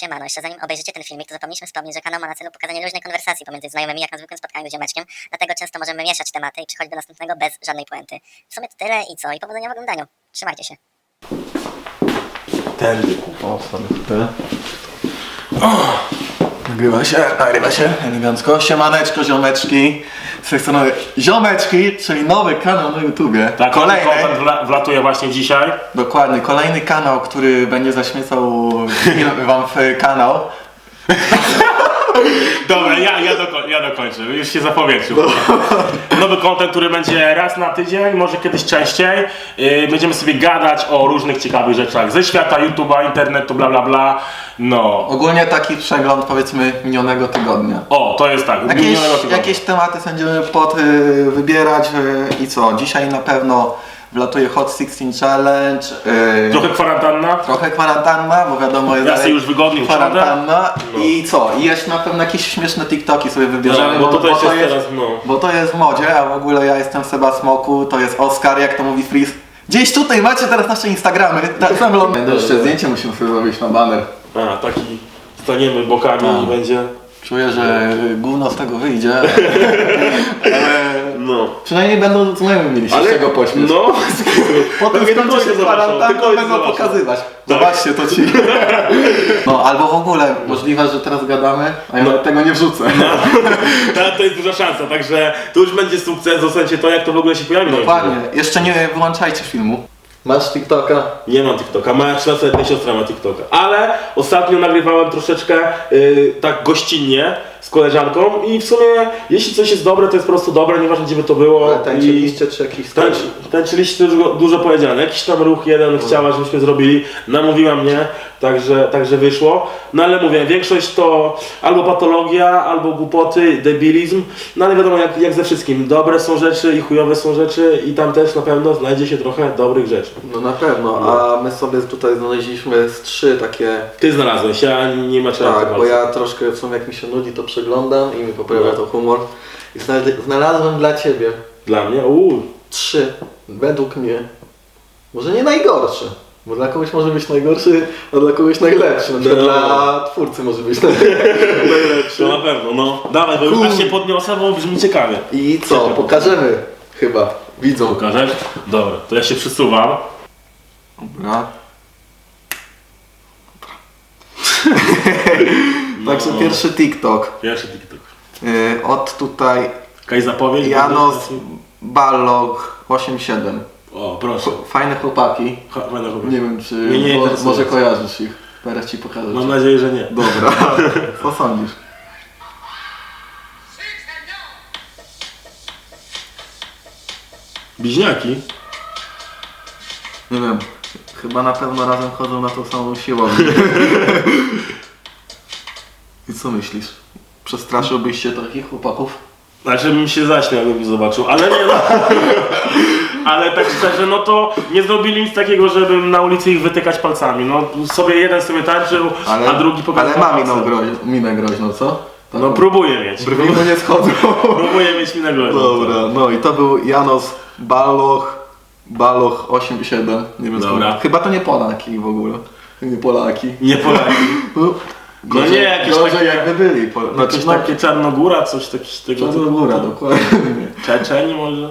Siemano, jeszcze zanim obejrzycie ten filmik, to zapomnieliśmy wspomnieć, że kanał ma na celu pokazanie luźnej konwersacji pomiędzy znajomymi, jak na zwykłym spotkaniu z ziomeczkiem, dlatego często możemy mieszać tematy i przechodzić do następnego bez żadnej puenty. W sumie to tyle i co, i powodzenia w oglądaniu. Trzymajcie się. Ten. O, sorry. Tyle. Nagrywa się, nagrywa się, elegancko. Siemaneczko, ziomeczki. Z tej strony ziomeczki, czyli nowy kanał na YouTubie. Tak, kolejny. wla, wlatuje właśnie dzisiaj. Dokładnie, kolejny kanał, który będzie zaśmiecał wam w kanał. Dobra, ja, ja, doko, ja dokończę, już się zapowietrzył. Nowy kontent, który będzie raz na tydzień, może kiedyś częściej. Yy, będziemy sobie gadać o różnych ciekawych rzeczach ze świata YouTube'a, internetu, bla bla bla. No. Ogólnie taki przegląd powiedzmy minionego tygodnia. O, to jest tak. Jakieś, minionego tygodnia. jakieś tematy będziemy pod y, wybierać y, i co? Dzisiaj na pewno wlatuje Hot 16 Challenge. y, Trochę kwarantanna. Trochę kwarantanna, bo wiadomo jest Ja sobie dalej już wygodnie usiądę. kwarantanna. No. I co? I jeszcze na pewno jakieś śmieszne TikToki sobie wybierzemy, Tak, bo to też jest teraz, no. bo to jest w modzie, a w ogóle ja jestem Seba Smoku, to jest Oskar, jak to mówi Freeze. Gdzieś tutaj macie teraz nasze Instagramy. Tak samo. Będę jeszcze zdjęcie musimy sobie zrobić na baner. A, taki staniemy bokami i będzie. Czuję, że gówno z tego wyjdzie. Ale No. przynajmniej będą znajomych mieli się z czego pośmiać. No. Potem Tylko skończy się kwarantanna, będą zobaczą. pokazywać. Zobaczcie to ci. No albo w ogóle możliwe, że teraz gadamy, a ja No. nawet tego nie wrzucę. Tak, to jest duża szansa, także to już będzie sukces, zostańcie to, jak to w ogóle się pojawi. na Dokładnie. Jeszcze nie wyłączajcie filmu. Masz TikToka? Nie mam TikToka, moja 13-letnia siostra ma TikToka. Ale ostatnio nagrywałem troszeczkę yy, tak gościnnie z koleżanką i w sumie jeśli coś jest dobre, to jest po prostu dobre, nieważne gdzie by to było. Tańczyliście czy jakiś Tańczy, tańczyliście dużo, dużo powiedziane. Jakiś tam ruch jeden chciała, żebyśmy zrobili. Namówiła mnie, także, także wyszło. No ale mówię, większość to albo patologia, albo głupoty, debilizm. No ale wiadomo, jak, jak ze wszystkim. Dobre są rzeczy i chujowe są rzeczy i tam też na pewno znajdzie się trochę dobrych rzeczy. No na pewno, a my sobie tutaj znaleźliśmy z trzy takie... Ty znalazłeś, ja nie macie Tak, bo ja troszkę w sumie jak mi się nudzi to przeglądam i mi poprawia No. to humor. I znalazł- znalazłem dla Ciebie Dla mnie? Uuu. trzy, według mnie, może nie najgorsze. Bo dla kogoś może być najgorszy, a dla kogoś najlepszy. Na przykład No. dla twórcy może być najlepszy. To na pewno, no. Dawaj, bo już aż się podniosę, bo brzmi ciekawie. I co? Pokażemy chyba widzom. Pokażesz? Dobra, to ja się przesuwam. Dobra. Także pierwszy TikTok. Pierwszy TikTok. Yy, od tutaj Jakaś zapowiedź? Janos Ballog 87. O, proszę. Fajne chłopaki. Ha, będę chłopak. Nie wiem czy nie mo- interesuje. może kojarzysz ich. Teraz ci pokażę. Mam nadzieję, że nie. Dobra. Co sądzisz? Bliźniaki? Nie wiem. Chyba na pewno razem chodzą na tą samą siłownię. I co myślisz? Przestraszyłbyś się takich chłopaków? Znaczy bym się zaśmiał, gdybym zobaczył, ale nie no. Ale tak szczerze, no to nie zrobili nic takiego, żebym na ulicy ich wytykać palcami. No sobie jeden sobie tańczył, a drugi pokazał Ale ma minę, palcem. groź, minę groźną, co? Tak. No próbuję mieć. Brwi mu nie schodzą. Próbuję mieć minę groźną. Dobra, no i to był Janos Baloch, Baloch 87. Nie wiem Dobra. skąd. Chyba to nie Polaki w ogóle. Nie Polaki. Nie Polaki. No, No nie, jakieś gorzej takie- jakby byli. Po, no, takie Czarnogóra, coś takiego. Czarnogóra, dokładnie. Czeczeni może?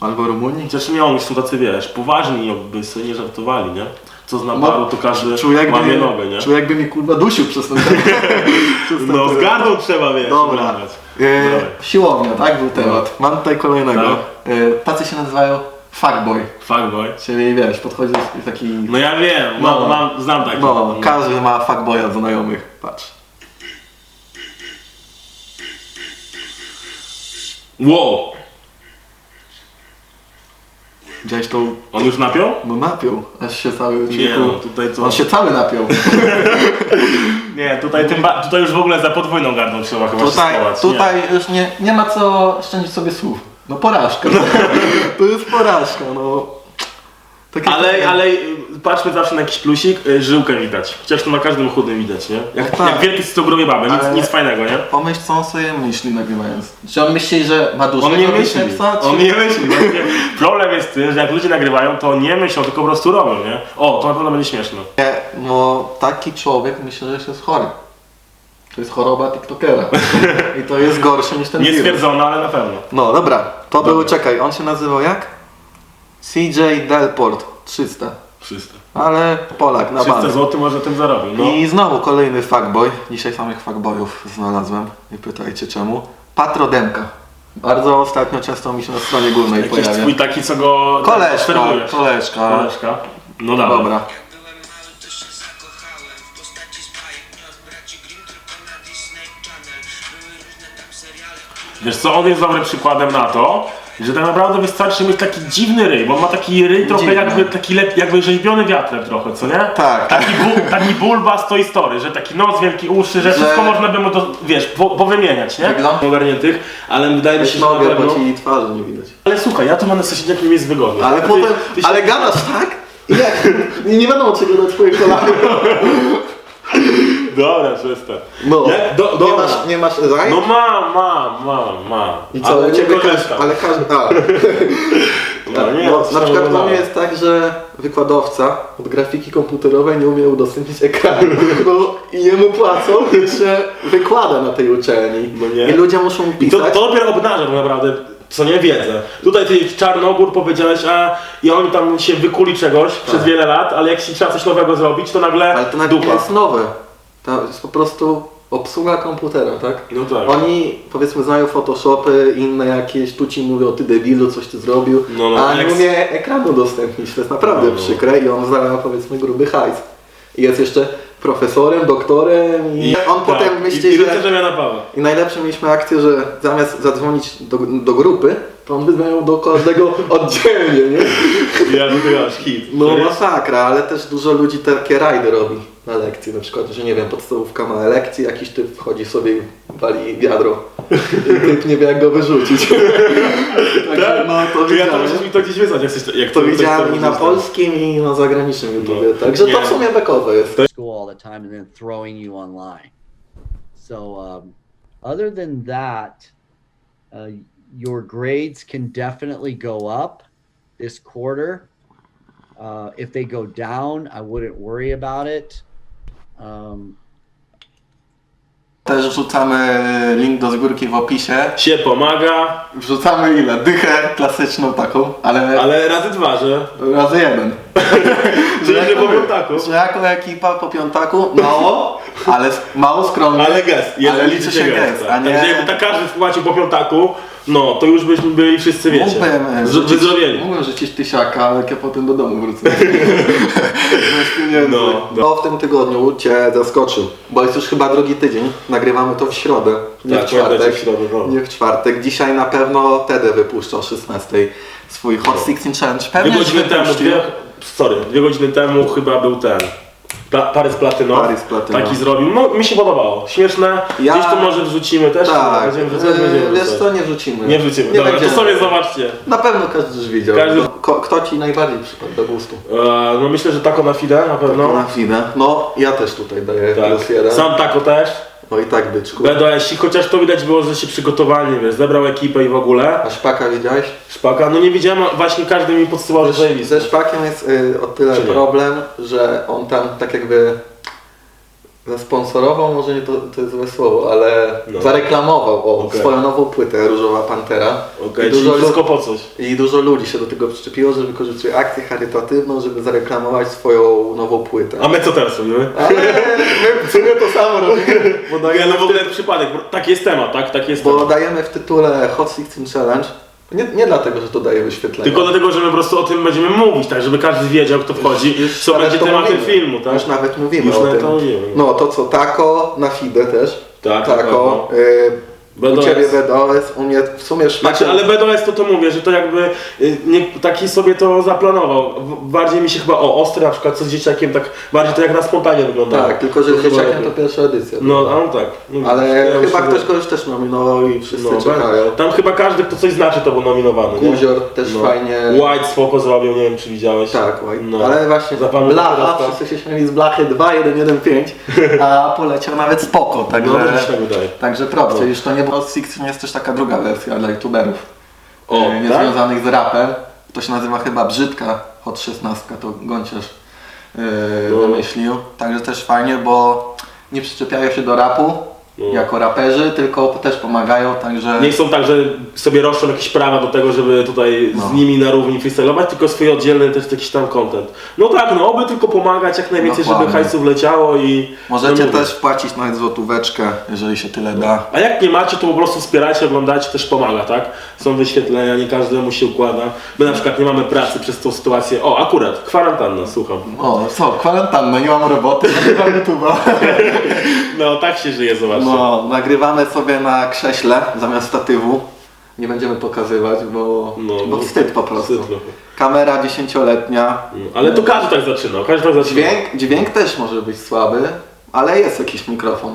Albo Rumunii. Chociaż nie, oni są tacy, wiesz, poważni, jakby sobie nie żartowali, nie? Co zna No, paru, to każdy Czuł jakby, łamie nogę, nie? czuł jakby mi kurwa dusił przez ten przez ten No, z temat. gardą trzeba, wiesz, Dobra. E, Dawaj. siłownia, tak był temat. Mam tutaj kolejnego. Tak. E, tacy się nazywają fuckboy. Fuckboy. Czyli wiesz, podchodzi taki... No ja wiem, No. mam, mam, znam taki. No, każdy ma fuckboya do znajomych. Patrz. Wow! Widziałeś tą... On już napiął? No napiął, aż się cały... Nie, no, tutaj co? On się cały napiął. Nie, tutaj, tym ba- tutaj już w ogóle za podwójną gardą trzeba chyba Tutaj, się schować. tutaj już nie, nie ma co szczędzić sobie słów. No porażka. to jest porażka, no. Takie Ale, ale y, patrzmy zawsze na jakiś plusik, y, żyłkę widać. Chociaż to na każdym chudym widać, nie? Jak, No tak. jak wielki z cukrowej baby, nic, Ale- nic fajnego, nie? Pomyśl co on sobie myśli nagrywając. Czy on myśli, że ma dużo On nie myśli. On nie myśli. Właśnie Problem jest tym, że jak ludzie nagrywają, to nie myślą, tylko po prostu robią, nie? O, to na pewno będzie śmieszne. Nie, no taki człowiek myślę, że jest chory. To jest choroba TikTokera. I to jest gorsze niż ten Nie wirus. stwierdzono, ale na pewno. No dobra, to Dobra. był, czekaj, on się nazywał jak? CJ Delport 300. 300. Ale Polak na 300 bank. zł może tym zarobił, no. I znowu kolejny fuckboy. Dzisiaj samych fuckboyów znalazłem. Nie pytajcie czemu. Patrodemka. Bardzo ostatnio często mi się na stronie głównej Jakiś pojawia. twój taki, co go Koleżka, obserwujesz. koleżka. Koleżka. No dobra. Dobra. Wiesz co, on jest dobrym przykładem na to, że tak naprawdę wystarczy mieć taki dziwny ryj, bo on ma taki ryj trochę Dziwny. jakby taki lep, jakby rzeźbiony wiatrem trochę, co nie? Tak. Taki, bu, taki bulba z Toy Story, że taki nos, wielki uszy, że, Że- wszystko można by mu, to, wiesz, po, powymieniać, nie? Ogarniętych, ale wydaje mi się, że na Mogę, pewno... bo ci twarzy nie widać. Ale słuchaj, ja tu mam na mi jest wygodnie. Ale Ty- potem, ty się- ale gadasz tak? I jak? Nie, nie wiadomo czego na twoje kolana. Dobra, przestań. No, Jak? Do, nie dobra. masz, nie masz? No mam, mam, mam, mam. I co, ale u nie ciebie każdy, korzystam. ale każdy, a. No, nie, no, na przykład u samego mnie jest tak, że wykładowca od grafiki komputerowej nie umie udostępnić ekranu, bo jemu płacą, że wykłada na tej uczelni. No nie. I ludzie muszą mu I to, pisać. to dopiero obnaża tak naprawdę, co nie wiedzę. Tutaj ty Czarnogór powiedziałeś, a i oni tam się wykuli czegoś przez wiele lat, ale jak się trzeba coś nowego zrobić, to nagle Tak. Ale to nie dupa. jest nowe. To jest po prostu obsługa komputera, tak? No tak. Oni powiedzmy znają Photoshopy, inne jakieś, tu ci mówią ty debilu, coś ty zrobił, No, no, a nie eks- umie ekranu udostępnić, to jest naprawdę No, no. przykre i on zarabia powiedzmy gruby hajs. I jest jeszcze profesorem, doktorem i, on potem tak. myśli, I, i że... Rycerza Pawła. I najlepsze mieliśmy akcję, że zamiast zadzwonić do, do grupy, to on wydzwonił do każdego oddzielnie, nie? Ja to hit. No masakra, ale też dużo ludzi takie rajdy robi na lekcji, na przykład, że nie wiem, podstawówka ma lekcji, jakiś typ wchodzi sobie i wali wiadro i typ nie wie jak go wyrzucić. Także no to Ja to musisz mi to gdzieś wysłać, jak coś, jak To coś widziałem i na wrzucę. polskim i na zagranicznym YouTubie, No. także to Nie. w sumie bekowe jest. school all the time and then throwing you online. So, um, other than that, uh, your grades can definitely go up this quarter. Uh, if they go down, I wouldn't worry about it. Um, Też wrzucamy link do zgórki w opisie. Się pomaga, Wrzucamy ile? Dychę klasyczną taką, ale, ale razy dwa, że... razy jeden. Czyli że po piątaku. Że jako ekipa po piątaku mało, ale mało skromnie. Ale gest, ale liczy się gest, a nie... Także jakby tak każdy wpłacił po piątaku, no to już byśmy byli wszyscy, wiecie, Mógłbym, e, rzucić, mógłbym rzucić tysiaka, ale jak ja potem do domu wrócę. No, no. No, w tym tygodniu Cię zaskoczył, bo jest już chyba drugi tydzień. Nagrywamy to w środę, nie Tak, w czwartek. w środę, no. Nie w czwartek. Dzisiaj na pewno Tedy wypuszcza o 16 swój Hot 16 Challenge. Pewnie już temu, wypuścił. Sorry, dwie godziny temu chyba był ten. Pla, Parys Platyno. Parys Platyno. Taki zrobił. No mi się podobało. Śmieszne. Ja- Gdzieś to może wrzucimy też. Tak, Będziemy wrzucać, e, będziemy wiesz co, nie wrzucimy. Nie wrzucimy. Nie Dobra, będziemy. to sobie zobaczcie. Na pewno każdy już widział. Każdy- No, kto Ci najbardziej przypadł do gustu? E, no myślę, że tako na fide na pewno. No. Na chwilę. No, ja też tutaj daję plus tak. jeden. Sam tako też. No i tak, byczku. Będą jeśli chociaż to widać było, że się przygotowali, wiesz, zebrał ekipę i w ogóle. A szpaka widziałeś? Szpaka, no nie widziałem, a właśnie każdy mi podsyłał, że Ze, zajebisty. ze szpakiem jest y, o tyle Czy nie? problem, że on tam tak jakby zasponsorował, może nie to, to jest złe słowo, ale No. zareklamował o, Okej. swoją nową płytę Różowa Pantera. Okej, I, dużo wszystko po coś. I dużo ludzi się do tego przyczepiło, że wykorzystuje akcję charytatywną, żeby zareklamować swoją nową płytę. A my co teraz robimy? Ale my w sumie to samo robimy, bo Ja no w ogóle przypadek, bo taki jest temat, tak? Taki jest bo temat. dajemy w tytule Hot 16 Challenge. Nie, nie dlatego, że to daje wyświetlenia. Tylko dlatego, że my po prostu o tym będziemy mówić, tak, żeby każdy wiedział, kto wchodzi, Już co nawet będzie to tematem mówimy. filmu, tak? Już nawet mówimy Już o nawet tym. to mówimy. No to co, Tako na Fide też. Tak, na Tako. pewno. Y, U BDOS. Ciebie BDOS, u mnie w sumie szpaku. Znaczy, ale BDOS to to mówię, że to jakby y, nie, taki sobie to zaplanował. Bardziej mi się chyba o ostry na przykład co z dzieciakiem, tak bardziej to jak na spontanie wygląda. Tak, tylko że z dzieciakiem to pierwsza edycja. No, a on tak. No, Ale ja chyba ktoś kogoś też nominował i wszyscy no, czekają. Tam chyba każdy, kto coś znaczy, to był nominowany. Guzior też No. fajnie. White spoko zrobił, nie wiem czy widziałeś. Tak, White. No. ale właśnie Blacha, teraz, tak. wszyscy się śmiali z Blachy 2-1-1-5, a poleciał nawet spoko, także, No, tak wydaje. także propsy. No. Już to nie było Six, nie jest też taka druga wersja dla youtuberów O, e, tak? niezwiązanych z rapem. To się nazywa chyba Brzydka, Hot 16, to Gąciarz e, No. wymyślił. Także też fajnie, bo nie przyczepiają się do rapu. Jako raperzy, tylko też pomagają, także... Nie są tak, że sobie roszczą jakieś prawa do tego, żeby tutaj No. z nimi na równi freestylować, tylko swój oddzielny też jakiś tam content. No tak, no oby tylko pomagać jak najwięcej, żeby Dokładnie. hajsów leciało i... Możecie no mówię. też wpłacić nawet złotóweczkę, jeżeli się tyle da. A jak nie macie, to po prostu wspierajcie, oglądajcie, też pomaga, tak? Są wyświetlenia, nie każdemu się układa. My na przykład nie mamy pracy przez tą sytuację. O, akurat, kwarantanna, słucham. O, co, kwarantanna, nie mam roboty, nagrywam YouTube'a. No, tak się żyje, zobaczcie. No, nagrywamy sobie na krześle zamiast statywu. Nie będziemy pokazywać, bo, No, bo no, wstyd po prostu. Wstyd trochę. Kamera dziesięcioletnia. No, Ale to każdy tak zaczyna, każdy tak zaczyna. Dźwięk, dźwięk też może być słaby, ale jest jakiś mikrofon.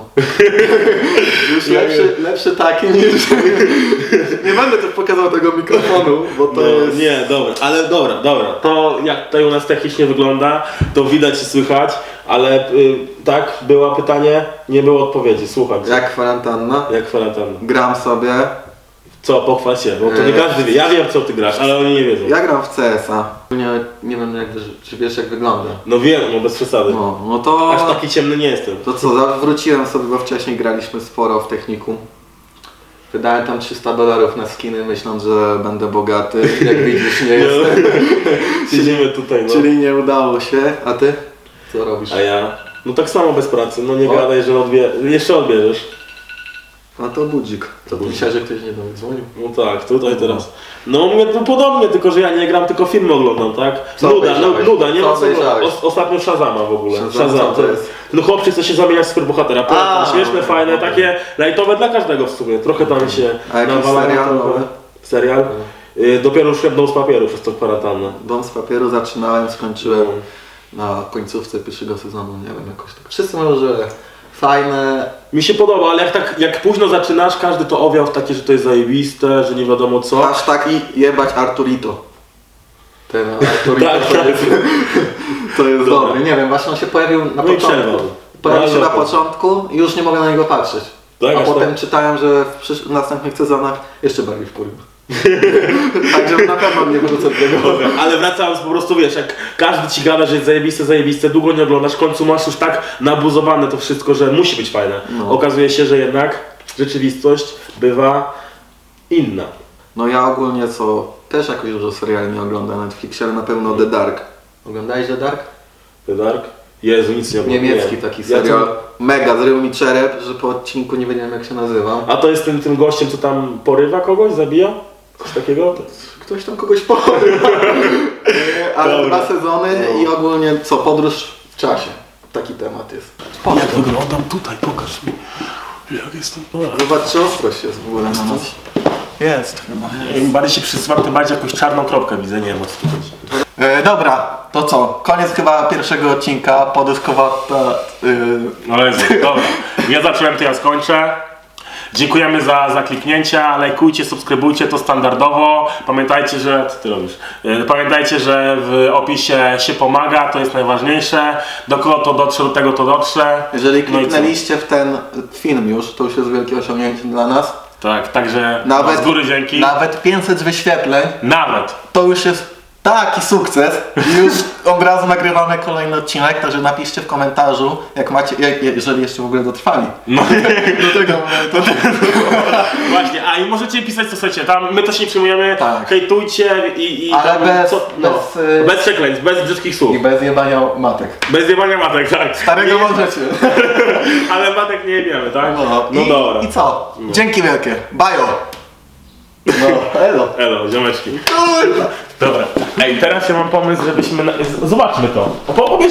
Już lepszy, lepszy taki niż... Nie będę też pokazał tego mikrofonu, bo to No, jest... Nie, dobra, ale dobra, dobra. To jak tutaj u nas technicznie wygląda, to widać i słychać, ale y, tak, było pytanie, nie było odpowiedzi, słucham. Jak kwarantanna. Jak kwarantanna? Gram sobie. Co, pochwal się, bo to nie Eee. każdy wie. Ja wiem, co ty grasz, ale oni nie wiedzą. Ja gram w CS-a. Nie, nie wiem, jak, czy wiesz jak wygląda. No wiem, no bez przesady. No, no to... Aż taki ciemny nie jestem. To co, wróciłem sobie, bo wcześniej graliśmy sporo w technikum. Wydałem tam 300 dolarów na skiny, myśląc, że będę bogaty. Jak widzisz, nie jestem. Siedzimy tutaj, no. Czyli nie udało się. A ty? Co robisz? A ja? No tak samo bez pracy, no nie O. gadaj, że odbie... jeszcze odbierzesz. A to budzik. To budzik. Myślałem, że ktoś nie mnie dzwonił. No tak, tutaj teraz. No mnie to podobnie, tylko że ja nie gram, tylko filmy oglądam, tak? Co nuda, no, obejrzałeś? nuda, nie Co ma co oglądać. obejrzałeś? Os- Ostatnio Shazama w ogóle. Shazam, co to jest? No chłopcy chce się zamieniać w superbohatera. A, Pamiętam, śmieszne, fajne, okej. takie lajtowe dla każdego w sumie. Trochę tam się A jakiś serial trochę. nowy? Serial? Y, dopiero już szedł z papieru przez tą kwarantannę. Dom z papieru zaczynałem, skończyłem Mm. na końcówce pierwszego sezonu. Nie wiem, jakoś tak. Wszyscy mówią, że fajne. Mi się podoba, ale jak tak jak późno zaczynasz, każdy to owiał w takie, że to jest zajebiste, że nie wiadomo co. Hashtag i jebać Arturito. Ten Arturito Tak, to tak. jest, to jest Dobra. dobry. Nie wiem, właśnie on się pojawił na No i początku. przerwał. Pojawił No, się na ale- początku i już nie mogę na niego patrzeć. Tak, A aż potem tak? czytałem, że w przysz- następnych sezonach jeszcze bardziej wpływ. Także na pewno nie wrócę do tego. Ale wracając po prostu, wiesz, jak każdy ci gada, że jest zajebiste, zajebiste, długo nie oglądasz, w końcu masz już tak nabuzowane to wszystko, że musi być fajne. No. Okazuje się, że jednak rzeczywistość bywa inna. No ja ogólnie co, też jakoś dużo seriali nie oglądam na Netflixie, ale na pewno The Dark. Oglądałeś The Dark? The Dark? Jezu, nic nie oglądam. Niemiecki Nie. taki Ja serial. to- Mega, zrył mi czerep, że po odcinku nie wiedziałem jak się nazywam. A to jest tym, tym gościem, co tam porywa kogoś, zabija? Coś takiego? Ktoś tam kogoś porywa. Ale Dobra. dwa sezony No. i ogólnie co, podróż w czasie. Taki temat jest. Jak wyglądam tutaj, pokaż mi. Jak jestem. Zobacz, czy ostrość jest w ogóle na nas. Jest chyba. Im bardziej się przysuwam, tym bardziej jakąś czarną kropkę widzę, nie wiem o co tu chodzi. E, dobra, to co? Koniec chyba pierwszego odcinka. Podyskowata. Yy, No Jezu, dobra. Ja zacząłem, to ja skończę. Dziękujemy za, za kliknięcia, lajkujcie, subskrybujcie to standardowo. Pamiętajcie, że. Co ty robisz? E, Pamiętajcie, że w opisie się pomaga, to jest najważniejsze. Do kogo to dotrze, do tego to dotrze. jeżeli No kliknęliście w ten film już, to już jest wielkie osiągnięcie dla nas. Tak, także Nawet, z góry dzięki. nawet 500 wyświetleń Nawet. to już jest taki sukces. I już od razu nagrywamy kolejny odcinek, także napiszcie w komentarzu, jak macie, jeżeli jeszcze w ogóle dotrwali. No. Do tego momentu. Właśnie, a i możecie pisać co chcecie, tam my się nie przyjmujemy, Tak. hejtujcie i, i Ale tam, bez- no, bez, y- bez przekleństw, bez brzydkich słów, I bez jebania matek. bez jebania matek, tak. Starego Nie- możecie. Ale matek nie jebiemy, tak? No, No I, dobra. I co? Dzięki wielkie. Bajo. No, elo. Elo, ziomeczki. Kurwa. Dobra. Ej, teraz ja mam pomysł, żebyśmy... Na... Zobaczmy to. Opowiedz